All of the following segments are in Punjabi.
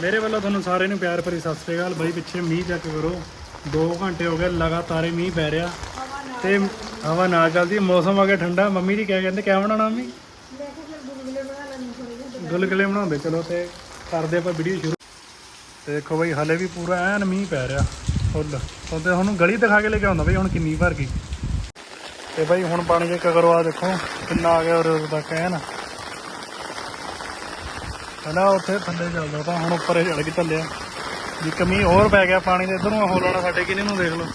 ਮੇਰੇ ਵੱਲੋਂ ਤੁਹਾਨੂੰ ਸਾਰਿਆਂ ਨੂੰ ਪਿਆਰ ਭਰੀ ਸਤਿ ਸ੍ਰੀ ਅਕਾਲ। ਬਾਈ, ਪਿੱਛੇ ਮੀਂਹ ਚੈੱਕ ਕਰੋ। 2 ਘੰਟੇ ਹੋ ਗਏ ਲਗਾਤਾਰ ਹੀ ਮੀਂਹ ਪੈ ਰਿਹਾ। ਤੇ ਹਵਾ ਨਾ ਚੱਲਦੀ ਮੌਸਮ ਆ ਗਿਆ ਠੰਡਾ। ਮੰਮੀ ਜੀ ਕਿਆ ਕਹਿੰਦੇ? ਕਿਆ ਬਣਾਉਣਾ ਮੰਮੀ? ਗੁਲਗੁਲੇ ਬਣਾਉਂਦੇ। ਚਲੋ ਤੇ ਕਰਦੇ ਆਪਾਂ ਵੀਡੀਓ ਸ਼ੁਰੂ। ਦੇਖੋ ਬਈ, ਹਲੇ ਵੀ ਪੂਰਾ ਐਨ ਮੀਂਹ ਪੈ ਰਿਹਾ। ਫੁੱਲ। ਉਹਦੇ ਹੁਣ ਗਲੀ ਦਿਖਾ ਕੇ ਲੈ ਕੇ ਆਉਂਦਾ ਬਈ, ਹੁਣ ਕਿੰਨੀ ਭਰ ਗਈ। ਤੇ ਬਈ, ਹੁਣ ਪਾਣੀ ਚੈੱਕ ਕਰੋ ਆ ਦੇਖੋ। ਕਿੰਨਾ ਆ ਗਿਆ ਉਰੇ ਤੱਕ ਐਨ ਪਹਿਲਾਂ ਉੱਥੇ, ਥੱਲੇ ਚੱਲਦਾ ਤਾਂ ਹੁਣ ਉੱਪਰ ਚੜ ਕੇ ਚੱਲਿਆ। ਜੇ ਕਮੀ ਹੋਰ ਪੈ ਗਿਆ ਪਾਣੀ ਦੇ, ਇਧਰ ਨੂੰ ਹੋ ਲਾਣਾ ਸਾਡੇ ਕਿਨੇ ਨੂੰ ਦੇਖ ਲਓ।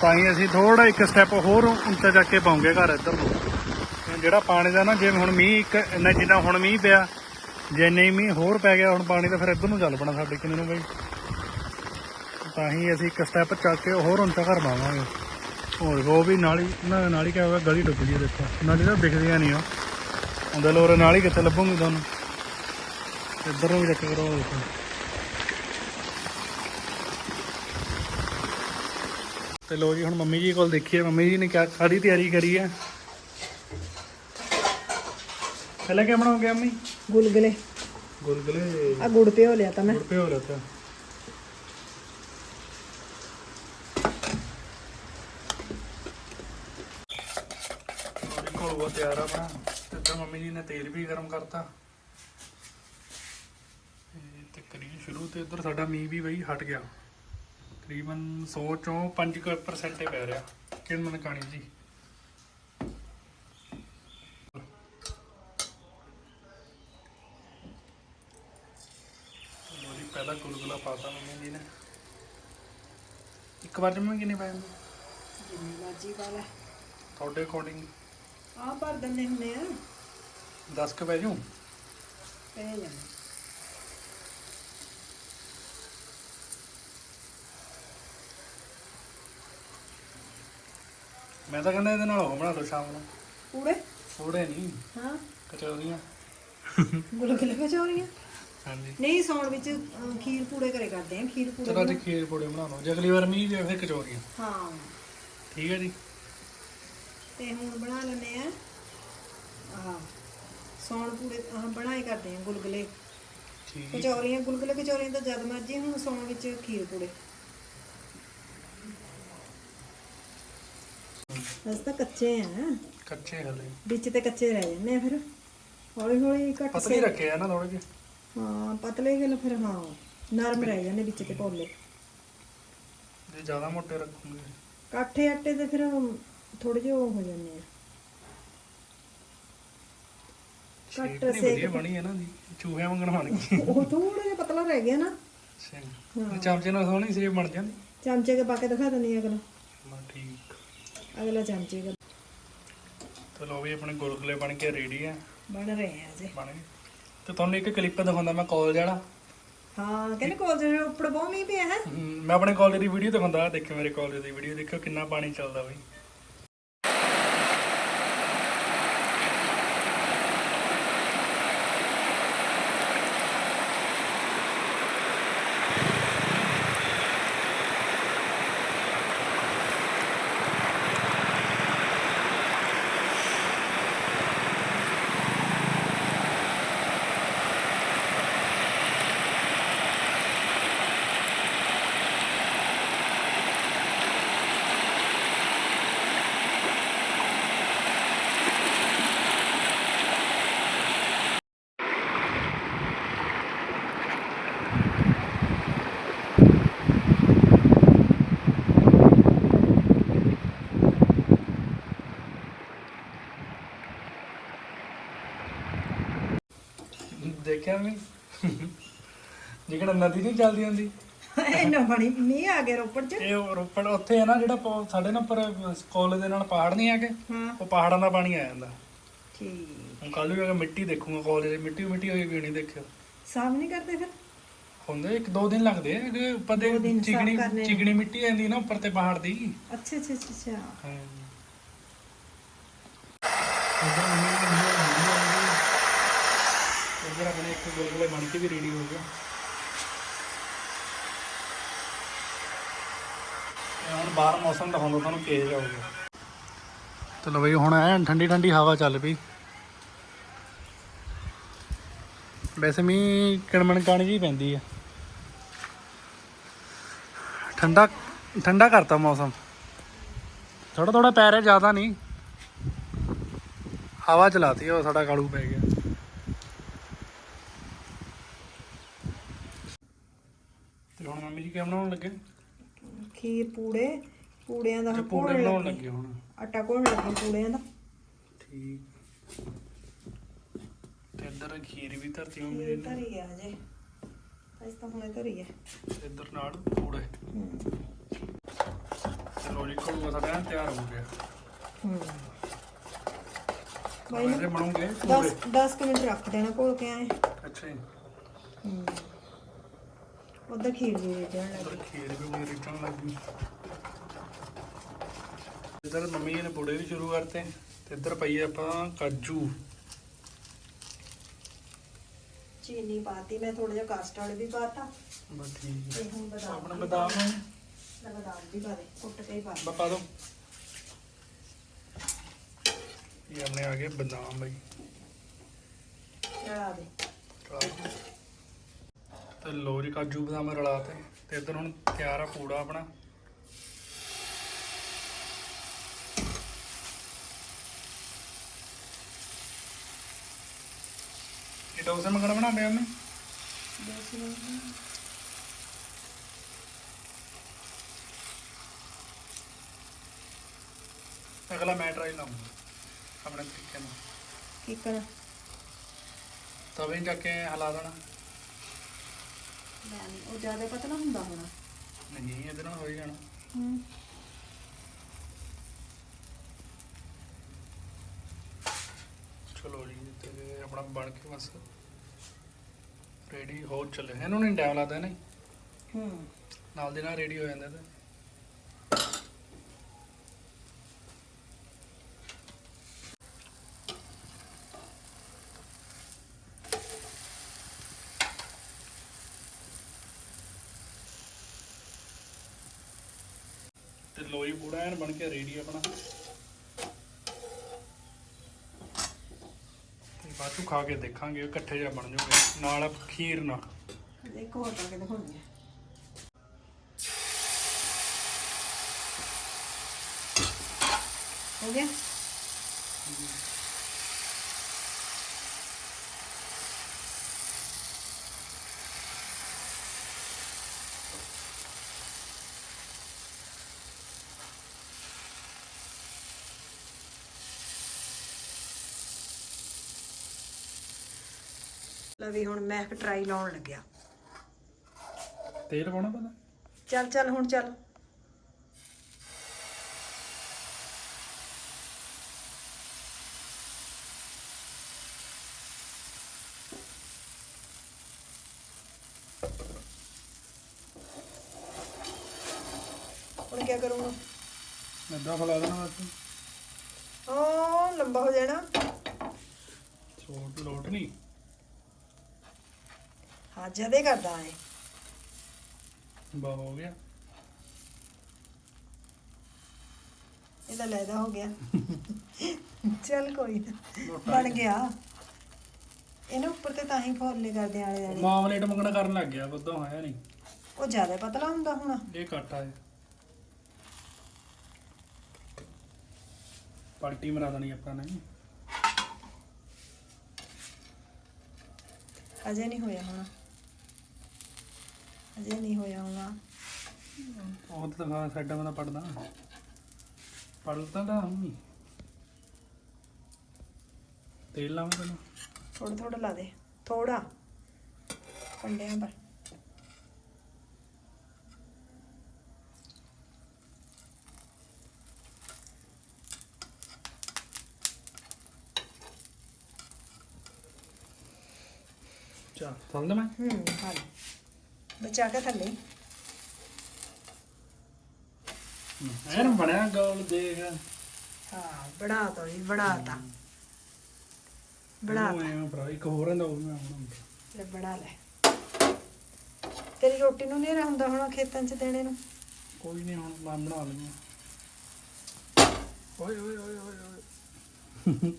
ਤਾਂ ਹੀ ਅਸੀਂ ਥੋੜਾ ਇੱਕ ਸਟੈਪ ਹੋਰ ਉੱਚਾ ਚੱਕ ਕੇ ਪਾਉਂਗੇ ਘਰ ਇੱਧਰ ਨੂੰ। ਜਿਹੜਾ ਪਾਣੀ ਦਾ ਨਾ ਜਿਵੇਂ ਹੁਣ ਮੀਂਹ ਇੱਕ, ਇੰਨਾ ਜਿੰਨਾ ਹੁਣ ਮੀਂਹ ਪਿਆ, ਜੇ ਨਹੀਂ ਮੀਂਹ ਹੋਰ ਪੈ ਗਿਆ ਹੁਣ ਪਾਣੀ ਤਾਂ ਫਿਰ ਇੱਧਰ ਨੂੰ ਚੱਲ ਪਣਾ ਸਾਡੇ ਕਿਨੇ ਨੂੰ ਬਈ। ਤਾਂ ਹੀ ਅਸੀਂ ਇੱਕ ਸਟੈਪ ਚੱਕ ਕੇ ਹੋਰ ਉੱਚਾ ਘਰ ਪਾਵਾਂਗੇ। ਹੋਰ ਉਹ ਵੀ ਨਾਲੀ, ਨਾ ਨਾਲੀ ਕਿਆ ਹੋਇਆ, ਗਲੀ ਡੁੱਬ ਗਈ ਹੈ ਦੇਖੋ। ਨਾਲੀ ਤਾਂ ਦਿਖਦੀਆਂ ਨਹੀਂ ਆ ਉਹਦੇ ਲੋਰੇ ਨਾਲ ਹੀ ਕਿੱਥੇ ਲੱਭੂਗੀ ਤੁਹਾਨੂੰ? ਇੱਧਰ ਨੂੰ ਵੀ ਚੱਕ ਕਰੋ ਦੇਖੋ। ਤੇ ਲੋ ਜੀ ਹੁਣ ਮੰਮੀ ਜੀ ਕੋਲ ਦੇਖੀਏ। ਮੰਮੀ ਜੀ ਨੇ ਕਿਆ ਕਾਦੀ ਤਿਆਰੀ ਕਰੀ ਹੈ? ਪਹਿਲਾਂ ਕਿਆ ਬਣਾਓਗੇ ਮੰਮੀ? ਗੁਲਗੁਲੇ। ਗੁਲਗੁਲੇ। ਆ ਗੁੜ ਪਿਓ ਲਿਆ ਤਾਂ ਮੈਂ। ਗੁੜ ਪਿਓ ਲਿਆ ਤਾ। ਕੋਲ ਉਹ ਤਿਆਰ ਆ ਤੇ ਇੱਧਰ ਮੰਮੀ ਜੀ ਨੇ ਤੇਲ ਵੀ ਗਰਮ ਕਰਤਾ। ਤੇ ਤਕਰੀਬਨ ਸ਼ੁਰੂ ਤੇ ਇੱਧਰ ਸਾਡਾ ਮੀਂਹ ਵੀ ਬਈ ਹਟ ਗਿਆ। ਤਕਰੀਬਨ 100 ਚੋਂ 5% ਪੈ ਰਿਹਾ ਕਿੰਨ ਕਾਣੀ ਜੀ। ਲੋ ਜੀ ਪਹਿਲਾ ਗੁਲਗੁਲਾ ਪਾਤਾ ਮੰਮੀ ਜੀ ਨੇ। ਇੱਕ ਵਾਰ ਜਮਾ ਕਿੰਨੇ ਪਾਏ ਹੁੰਦੇ? ਜਿੰਨੀ ਮਰਜ਼ੀ ਵਾਲਾ ਤੁਹਾਡੇ ਅਕੋਰਡਿੰਗ ਆ ਭਰ ਦਿੰਦੇ ਹੁੰਦੇ ਆ। 10 ਕ ਪੈ ਜੂ ਪੈ ਜਾਂਦੇ ਮੈਂ ਤਾਂ ਕਹਿੰਦਾ ਇਹਦੇ ਨਾਲ ਉਹ ਬਣਾ ਲਓ ਸ਼ਾਮ ਨੂੰ। ਪੂੜੇ? ਥੋੜੇ ਨਹੀਂ ਹਾਂ। ਕਚੌਰੀਆਂ। ਗੁਲਗੁਲੇ ਕਚੌਰੀਆਂ? ਹਾਂਜੀ। ਨਹੀਂ ਸੌਣ ਵਿੱਚ ਖੀਰ ਪੂੜੇ ਕਰੇ ਕਰਦੇ ਆ ਖੀਰ ਪੂੜੇ ਚਲੋ ਅੱਜ ਖੀਰ ਪੂੜੇ ਬਣਾ ਲਓ। ਜੇ ਅਗਲੀ ਵਾਰ ਮੀਂਹ ਜੇ ਫਿਰ ਕਚੌਰੀਆਂ। ਹਾਂ। ਠੀਕ ਹੈ ਜੀ। ਤੇ ਹੁਣ ਬਣਾ ਲੈਨੇ ਆ ਆਹ। ਸੌਣ ਪੂੜੇ ਆਹ ਬਣਾਏ ਕਰਦੇ ਆ ਗੁਲਗੁਲੇ। ਠੀਕ। ਕਚੌਰੀਆਂ ਗੁਲਗੁਲੇ ਕਚੌਰੀਆਂ ਤਾਂ ਜਦ ਮਰਜ਼ੀ ਹੁਣ ਸੌਣ ਵਿੱਚ ਖੀਰ ਪੂੜੇ। ਅਸ ਤਾਂ ਕੱਚੇ ਆ। ਕੱਚੇ ਹਲੇ। ਵਿੱਚ ਤੇ ਕੱਚੇ ਰਹਿ ਜਾਂਦੇ ਆ ਫਿਰ। ਹੌਲੀ ਹੌਲੀ ਘੱਟ ਪਤਲੀ ਰੱਖੇ ਆ ਨਾ ਥੋੜੇ ਜਿਹੇ? ਹਾਂ ਪਤਲੇ ਗਲ ਫਿਰ ਹਾਂ। ਨਰਮ ਰਹਿ ਜਾਂਦੇ ਵਿੱਚ ਤੇ ਪੋਲੇ ਜੇ ਜ਼ਿਆਦਾ ਮੋਟੇ ਰੱਖੂਗੇ। ਕਾਠੇ ਆਟੇ ਤੇ ਫਿਰ ਥੋੜੇ ਜਿਹੇ ਹੋ ਜਾਂਦੇ ਆ। ਨਹੀਂ ਸੇਕ ਵਧੀਆ ਬਣੀ ਹੈ ਨਾ ਦੀ ਚੂਹਿਆਂ ਵਾਂਗਣ ਬਣ ਗਈ। ਉਹ ਥੋੜਾ ਜਿਹਾ ਪਤਲਾ ਰਹਿ ਗਿਆ ਨਾ। ਅੱਛਾ ਤੇ ਚਮਚੇ ਨਾਲ ਸੋਹਣੀ ਸੇਪ ਬਣ ਜਾਂਦੀ। ਚਮਚੇ ਕੇ ਪਾ ਕੇ ਦਿਖਾ ਦਿੰਦੀ ਆ ਅਗਲਾ। ਬਸ ਠੀਕ। ਅਗਲਾ ਚਮਚੇ ਦਾ। ਚਲੋ ਵੀ ਆਪਣੇ ਗੁਲਗੁਲੇ ਬਣ ਕੇ ਰੈਡੀ ਆ ਬਣ ਰਹੇ ਆ ਜੇ ਬਣ। ਗਏ ਤੇ ਤੁਹਾਨੂੰ ਇੱਕ ਕਲਿੱਪ ਦਿਖਾਉਂਦਾ ਮੈਂ ਕਾਲਜ ਵਾਲਾ। ਹਾਂ ਕਹਿੰਦੇ ਕੋਲ ਜਿਹੜੇ ਉੱਪਰ ਬਹੁਤ ਮੀਂਹ ਪਿਆ ਹੈ। ਹਮ, ਮੈਂ ਆਪਣੇ ਕਾਲਜ ਦੀ ਵੀਡੀਓ ਦਿਖਾਉਂਦਾ। ਆਹ ਦੇਖਿਓ ਮੇਰੇ ਕਾਲਜ ਦੀ ਵੀਡੀਓ ਦੇਖਿਓ ਕਿੰਨਾ ਪਾਣੀ ਚੱਲਦਾ ਬਈ। ਦੇਖਿਆ ਮੈਂ ਜਿਹੜਾ ਨਦੀ ਨਹੀਂ ਚੱਲਦੀ ਹੁੰਦੀ? ਇੰਨਾ ਪਾਣੀ ਮੀਂਹ ਆ ਗਿਆ ਰੋਪੜ ਚ। ਇਹ ਉਹ ਰੋਪੜ ਉੱਥੇ ਹੈ ਨਾ ਜਿਹੜਾ ਪ- ਸਾਡੇ ਨਾ ਉੱਪਰ ਕਾਲਜ ਦੇ ਨਾਲ ਪਹਾੜ ਨਹੀਂ ਹੈਗੇ ਹਾਂ। ਉਹ ਪਹਾੜਾਂ ਦਾ ਪਾਣੀ ਆ ਜਾਂਦਾ। ਠੀਕ। ਹੁਣ ਕੱਲ ਵੀ ਅਗਰ ਮਿੱਟੀ ਦੇਖੂਗਾ ਕਾਲਜ ਦੀ ਮਿੱਟੀ ਮਿੱਟੀ ਹੋਈ ਵੀ ਨਹੀਂ ਦੇਖਿਓ। ਸਾਫ਼ ਨਹੀਂ ਕਰਦੇ ਫਿਰ? ਹੁੰਦੇ ਇੱਕ ਦੋ ਦਿਨ ਲੱਗਦੇ ਆ ਕਿ ਉੱਪਰ ਦੇ ਦੋ ਦਿਨ ਸਾਫ਼ ਚਿਕਣੀ ਕਰਨੇ। ਚਿਕਣੀ ਮਿੱਟੀ ਆਂਦੀ ਨਾ ਉੱਪਰ ਤੇ ਪਹਾੜ ਦੀ। ਅੱਛਾ ਅੱਛਾ ਅੱਛਾ ਮੰਮੀ ਹੈ। ਉਧਰ ਆਪਣੇ ਇੱਕ ਗੁਲਗੁਲੇ ਬਣ ਕੇ ਵੀ ਰੈਡੀ ਹੋ ਗਿਆ। ਹੁਣ ਬਾਹਰ ਮੌਸਮ ਦਿਖਾਉਂਦਾ, ਤੁਹਾਨੂੰ ਕਿਹੋ ਜਿਹਾ ਹੋਊਗਾ ਚਲੋ ਬਈ, ਹੁਣ ਐਨ ਠੰਡੀ ਠੰਡੀ ਹਵਾ ਚੱਲ ਪਈ। ਵੈਸੇ ਮੀਂਹ ਕਿਣਮਣ ਕਾਣੀ ਜੀ ਪੈਂਦੀ ਆ। ਠੰਡਾ ਠੰਡਾ ਕਰਤਾ ਮੌਸਮ। ਥੋੜਾ ਥੋੜਾ ਪੈ ਰਿਹਾ, ਜ਼ਿਆਦਾ ਨਹੀਂ। ਹਵਾ ਚਲਾਤੀ ਉਹ ਸਾਡਾ ਕਾਲੂ ਪੈ ਗਿਆ ਤੇ ਹੁਣ ਮੰਮੀ ਜੀ ਕੀ ਬਣਾਉਣ ਲੱਗੇ? ਖੀਰ ਪੂੜੇ ਪੂੜਿਆਂ ਦਾ ਹੁਣ ਪੂੜੇ ਘੋਲਣ ਬਣਾਉਣ ਲੱਗੇ। ਹੁਣ। ਆਟਾ ਘੋਲਣ ਲੱਗੇ ਪੂੜਿਆਂ ਦਾ। ਠੀਕ। ਤੇ ਇੱਧਰ ਖੀਰ ਵੀ ਧਰਤੀ ਮੰਮੀ ਖੀਰ ਨੇ ਧਰੀ ਆ ਜੇ ਅੱਜ ਤਾਂ ਹੁਣੇ ਧਰੀ ਹੈ ਤੇ ਇੱਧਰ ਨਾਲ ਪੂੜੇ। ਤੇ ਲੋ ਜੀ ਕੋਲ ਸਾਡਾ ਤਿਆਰ ਹੋ ਗਿਆ। ਹੂੰ। ਬਾਈ ਇਹਦੇ ਬਣੂਗੇ 10 ਪੂੜੇ? 10 ਕੁ ਮਿੰਟ ਰੱਖ ਦੇਣਾ ਘੋਲ ਕੇ ਆਏ। ਅੱਛਾ ਜੀ। ਹੂੰ। ਉਧਰ ਖੀਰ ਵੀ ਇੱਧਰ ਲੱਗੀ। ਖੀਰ ਵੀ ਮੇਰੀ ਰਿੱਝਣ ਲੱਗੀ। ਇੱਧਰ ਮੰਮੀ ਨੇ ਪੂੜੇ ਵੀ ਸ਼ੁਰੂ ਕਰਤੇ ਤੇ ਇੱਧਰ ਪਈ ਆਪਾਂ ਕਾਜੂ। ਚੀਨੀ ਪਾਤੀ ਮੈਂ ਥੋੜਾ ਜਿਹਾ ਕਸਟਰਡ ਵੀ ਪਾਤਾ। ਬਸ ਠੀਕ ਤੇ ਹੈ ਹੁਣ ਬਦਾਮ ਆਪਣਾ ਬਦਾਮ। ਲੈ ਬਦਾਮ ਵੀ ਪਾ ਦੇ ਕੁੱਟ ਕੇ ਹੀ ਪਾ ਦੇ। ਪਾ ਦੋ। ਇਹ ਆਪਣੇ ਆ ਗਏ ਬਦਾਮ ਬਈ। ਰਲਾ ਦੇ। ਤੇ ਲੋ ਜੀ ਕਾਜੂ ਬਦਾਮ ਰਲਾਤੇ ਤੇ ਇੱਧਰ ਹੁਣ ਤਿਆਰ ਆ ਪੂੜਾ ਆਪਣਾ। ਇਹ ਡੋਸੇ ਮੰਗਣਾ ਬਣਾਉਂਦੇ ਆ ਮੈਂ ਅਗਲਾ ਮੈਂ ਟਰਾਈ ਲਾਉਂਗਾ ਆਪਣੇ ਤਰੀਕੇ ਨਾਲ। ਕੀ ਕਰਾਂ? ਤਵੇ 'ਚ ਜਾ ਕੇ ਹਿਲਾ ਦੇਣਾ। ਮੈਂ ਨਹੀਂ ਉਹ ਜ਼ਿਆਦਾ ਪਤਲਾ ਹੁੰਦਾ ਹੋਣਾ। ਨਹੀਂ ਇਹਦੇ ਨਾਲ ਹੋ ਹੀ ਜਾਣਾ। ਹੂੰ। ਚਲੋ ਜੀ ਤੇ ਆਪਣਾ ਬਣ ਕੇ ਬਸ ਰੈਡੀ ਹੋ ਚੱਲੇ। ਇਹਨੂੰ ਨਹੀਂ ਟਾਈਮ ਲੱਗਦਾ ਨਹੀਂ ਹੂੰ। ਨਾਲ ਦੀ ਨਾਲ ਰੈਡੀ ਹੋ ਜਾਂਦਾ ਤੇ ਤੇ ਲੋਈ ਪੂੜਾ ਐਨ ਬਣ ਕੇ ਰੈਡੀ ਆਪਣਾ। ਤੇ ਬਾਅਦ ਖਾ ਕੇ ਦੇਖਾਂਗੇ, ਇਕੱਠੇ ਜਿਹਾ ਬਣ ਜਾਊਗੇ ਨਾਲ ਖੀਰ ਨਾਲ। ਇੱਕ ਹੋਰ ਪਾ ਕੇ ਦਿਖਾਉਣੀ ਹੋ ਗਿਆ ਲੈ ਵੀ ਹੁਣ ਮੈਂ ਇੱਕ ਟਰਾਈ ਲਾਉਣ ਲੱਗਿਆ। ਤੇਲ ਪਾਉਣਾ ਪਤਾ? ਚੱਲ ਚੱਲ ਹੁਣ ਚੱਲ। ਹੁਣ ਕੀ ਕਰੂੰਗਾ? ਮੈਦਾ ਫਲਾ ਦੇਣਾ ਬਸ ਉਹ ਲੰਬਾ ਹੋ ਜਾਣਾ। ਛੋਟ ਲੋਟ ਨਹੀਂ। ਹਾਂ ਜਦੇ ਕਰਦਾ ਹੈ ਬਾ ਹੋ ਗਿਆ। ਇਹਦਾ ਲੈਦਾ ਹੋ ਗਿਆ। ਚੱਲ ਕੋਈ ਨਾ ਬਣ ਗਿਆ। ਇਹਨੂੰ ਉੱਪਰ ਤੇ ਤਾਂ ਹੀ ਫੋਲੇ ਕਰਦੇ ਆਲੇ ਆਲੇ। ਮਾਮਲੇਟ ਮੰਗਣਾ ਕਰਨ ਲੱਗ ਗਿਆ ਬੱਦਾ ਹੋਇਆ ਨਹੀਂ। ਉਹ ਜ਼ਿਆਦਾ ਪਤਲਾ ਹੁੰਦਾ ਹੁਣ। ਇਹ ਘੱਟ ਆ ਪਲਟੀ ਮਰਾ ਦੇਣੀ ਆਪਾਂ ਨੇ। ਅਜੇ ਨਹੀਂ ਹੋਇਆ ਹੋਣਾ। ਅਜੇ ਨਹੀਂ ਹੋਇਆ ਹੋਣਾ। ਉਹ ਤਾਂ ਦਿਖਾ ਸਾਈਡਾਂ ਮੈਂ ਪੜਦਾ ਪੜਦਾ ਤਾਂ ਹੂੰ ਤੇਲ ਲਾਵਾਂ ਪਹਿਲਾਂ। ਥੋੜਾ ਥੋੜਾ ਲਾ ਦੇ। ਥੋੜਾ ਕੰਡਿਆਂ ਪਰ। ਚਾ ਚੱਲਦਾ ਮੈਂ? ਹੂੰ ਹਾਂ। ਬਚਾ ਕੇ ਥੱਲੇ। ਐਨ ਬਣਿਆ ਗੋਲ ਦੇਖ। ਹਾਂ ਬਣਾ ਤਾ ਜੀ ਬਣਾ ਤਾ ਬਣਾ ਤਾ ਮੈਂ ਭਰਾ ਇੱਕ ਹੋਰ ਹੁੰਦਾ ਉਹ ਮੈਂ ਬਣਾਉਂਦਾ। ਲੈ ਬਣਾ ਲੈ। ਤੇਰੀ ਰੋਟੀ ਨੂੰ ਨਹੀਂ ਹੁੰਦਾ ਹੁਣ ਖੇਤਾਂ 'ਚ ਦੇਣੇ ਨੂੰ? ਕੋਈ ਨਹੀਂ ਹੁਣ ਮੈਂ ਬਣਾ ਲੈਂਦਾ। ਓਏ ਓਏ ਓਏ ਓਏ ਓਏ।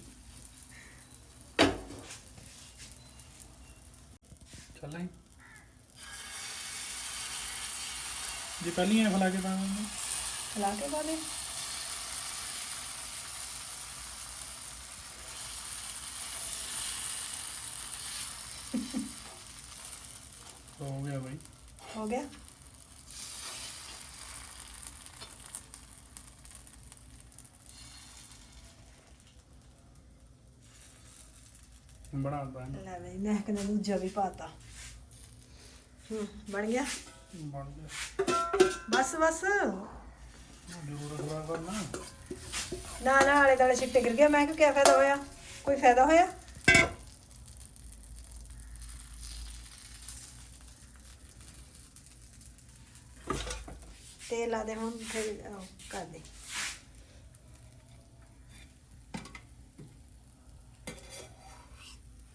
ਚੱਲਾਂ ਜੇ ਪਹਿਲੀ ਐ ਫਲਾ ਕੇ ਪਾ ਦਿੰਦੇ ਲਾ ਕੇ ਪਾ ਦੇ। ਹੋ ਗਿਆ ਬਾਈ। ਹੋ ਗਿਆ। ਬਣਾ ਦਾਂਗੇ ਲੈ ਬਈ ਮੈਂ ਕਹਿੰਦਾ ਦੂਜਾ ਵੀ ਪਾਤਾ। ਹੂੰ ਬਣ ਗਿਆ। ਬਣ ਗਿਆ ਬਸ। ਬਸ ਜੋਰ ਹਵਾ ਕਰਨਾ। ਨਾ ਨਾ ਆਲੇ ਦਾਲੇ ਛਿੱਟੇ ਗਿਰ ਗਏ। ਮੈਂ ਕਿਹਾ ਕਿਆ ਫਾਇਦਾ ਹੋਇਆ? ਕੋਈ ਫਾਇਦਾ ਹੋਇਆ? ਤੇਲ ਲਾ ਦੇ ਹੁਣ ਫਿਰ ਉਹ ਕਰ ਦੇ।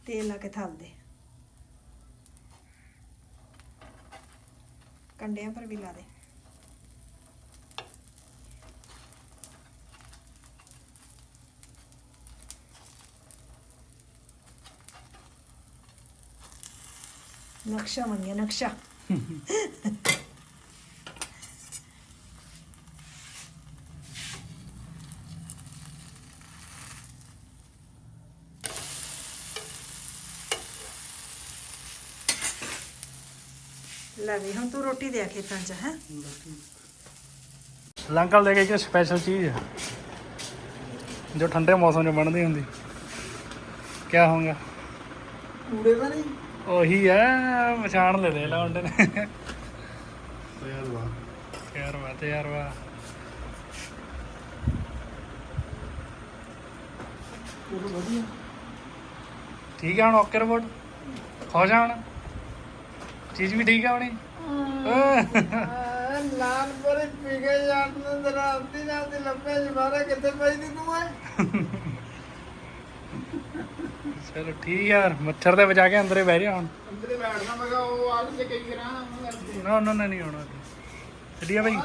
ਤੇਲ ਲਾ ਕੇ ਥਾਲ ਦੇ। ਕੰਡਿਆਂ ਪਰ ਵੀ ਲਾ ਦੇ ਨਕਸ਼ਾ ਲੈ ਵੀ ਹੁਣ ਤੂੰ ਰੋਟੀ ਦੇ ਆ ਖੇਤਾਂ 'ਚ ਹੈ? ਲੰਕਲ ਦੇ ਕੇ ਇੱਕ ਸਪੈਸ਼ਲ ਚੀਜ਼ ਹੈ ਜੋ ਠੰਡੇ ਮੌਸਮ 'ਚ ਬਣਦੀ ਹੁੰਦੀ। ਕੀ ਹੋਊਗਾ ਕੂੜੇ ਦਾ ਨਹੀਂ? ਉਹੀ ਹੈ ਪਛਾਣ ਲੈ ਦੇ ਲਾਉਂਦੇ ਨੇ। ਯਾਰ ਵਾਹ ਯਾਰ ਵਾ ਤੇ ਯਾਰ ਵਾ। ਉਹ ਵਧੀਆ। ਠੀਕ ਹੈ ਹੁਣ ਓਕੇ ਰਿਪੋਰਟ ਖੁਸ਼ ਆ ਹੁਣ? ਚੀਜ਼ ਵੀ ਠੀਕ ਹੈ। ਆਪਣੀ ਲਾਲ ਪਰੇ ਪੀ ਗਏ ਯਾਰ ਨੇ ਤੇਰਾ ਅੱਧੀ ਨਾਲ ਦੀ ਲੱਭੇ ਜਵਾਰਾ ਕਿੱਥੇ ਪਈ ਦੀ ਤੂੰ ਐ ਚਲੋ ਠੀਕ ਯਾਰ ਮੱਛਰ ਦੇ ਬਚਾ ਕੇ ਅੰਦਰੇ ਬਹਿ ਜਾ ਹੁਣ। ਅੰਦਰੇ ਬੈਠਣਾ ਮੈਂ ਕਿਹਾ ਉਹ ਆਲ ਤੇ ਕਈ ਕਰਾਂ ਨਾ ਨੇ ਨਹੀਂ ਆਉਣਾ ਚੱਲੀਏ ਭਾਈ